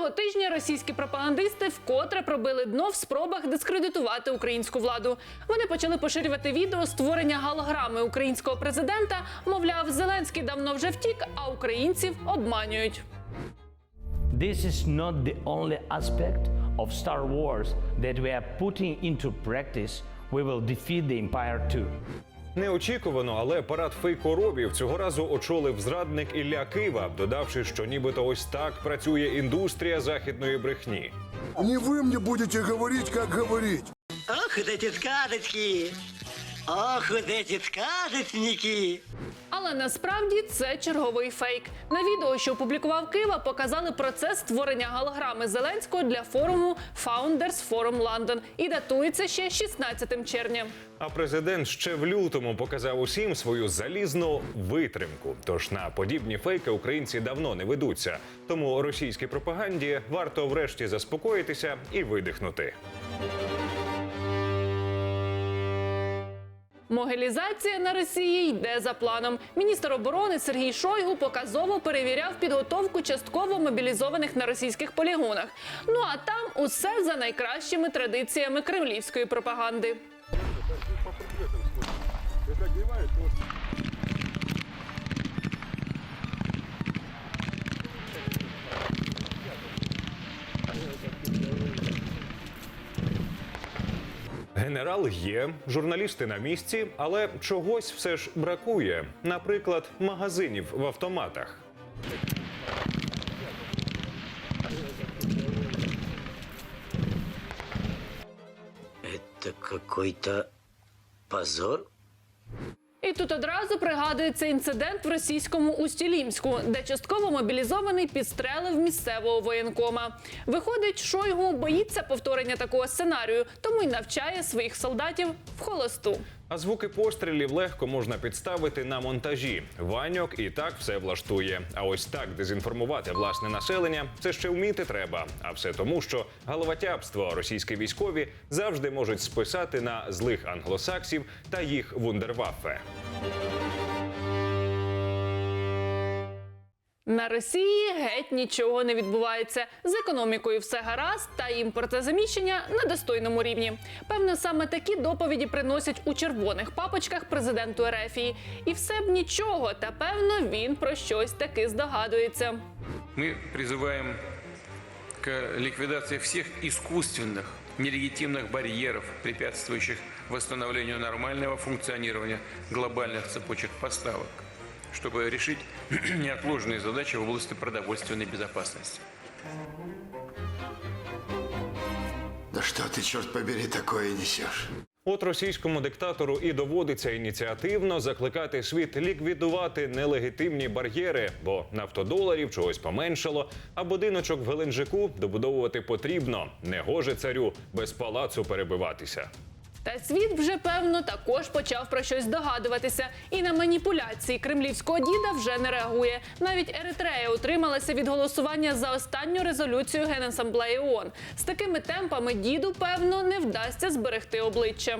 Цього тижня російські пропагандисти вкотре пробили дно в спробах дискредитувати українську владу. Вони почали поширювати відео створення голограми українського президента. Мовляв, Зеленський давно вже втік, а українців обманюють. This is not the only aspect of Star Wars that we are putting into practice. We will defeat the Empire too. Неочікувано, але парад фейкоробів цього разу очолив зрадник Ілля Кива, додавши, що нібито ось так працює індустрія західної брехні. Не вы мне будете говорить, как говорить. Ох, вот эти сказочки! Ох, вот эти сказочники! Але насправді це черговий фейк. На відео, що опублікував Кива, показали процес створення голограми Зеленського для форуму Founders Forum London і датується ще 16 червня. А президент ще в лютому показав усім свою залізну витримку. Тож на подібні фейки українці давно не ведуться. Тому російській пропаганді варто врешті заспокоїтися і видихнути. Могилізація на Росії йде за планом. Міністр оборони Сергій Шойгу показово перевіряв підготовку частково мобілізованих на російських полігонах. Ну а там усе за найкращими традиціями кремлівської пропаганди. Генерал є, журналісти на місці, але чогось все ж бракує. Наприклад, магазинів в автоматах. Это какой-то позор? І тут одразу пригадується інцидент в російському Устілімську, де частково мобілізований підстрелив місцевого воєнкома. Виходить, Шойгу боїться повторення такого сценарію, тому й навчає своїх солдатів в холосту. А звуки пострілів легко можна підставити на монтажі. Ваньок і так все влаштує. А ось так дезінформувати власне населення це ще вміти треба. А все тому, що головотяпство російські військові завжди можуть списати на злих англосаксів та їх вундерваффе. На Росії геть нічого не відбувається. З економікою все гаразд, та імпортозаміщення на достойному рівні. Певно, саме такі доповіді приносять у червоних папочках президенту Ерефії. І все б нічого, та певно він про щось таки здогадується. Мы призываем к ликвидации всех искусственных, нелегитимных барьеров, препятствующих восстановлению нормального функционирования глобальных цепочек поставок, чтобы решить неотложные задачи в области продовольственной безопасности. Да что ты, черт побери, такое несешь? От російському диктатору і доводиться ініціативно закликати світ ліквідувати нелегітимні бар'єри, бо нафтодоларів чогось поменшало, а будиночок в Геленджику добудовувати потрібно. Не гоже царю без палацу перебиватися. Та світ вже певно також почав про щось догадуватися, і на маніпуляції кремлівського діда вже не реагує. Навіть Еритрея утрималася від голосування за останню резолюцію Генасамблеї ООН. З такими темпами діду певно не вдасться зберегти обличчя.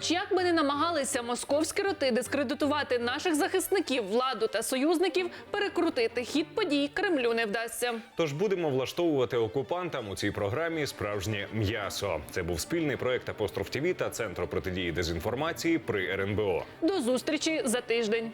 Хоч як би не намагалися московські роти дискредитувати наших захисників, владу та союзників, перекрутити хід подій Кремлю не вдасться. Тож будемо влаштовувати окупантам у цій програмі справжнє м'ясо. Це був спільний проект Апостроф ТІВІ та Центру протидії дезінформації при РНБО. До зустрічі за тиждень.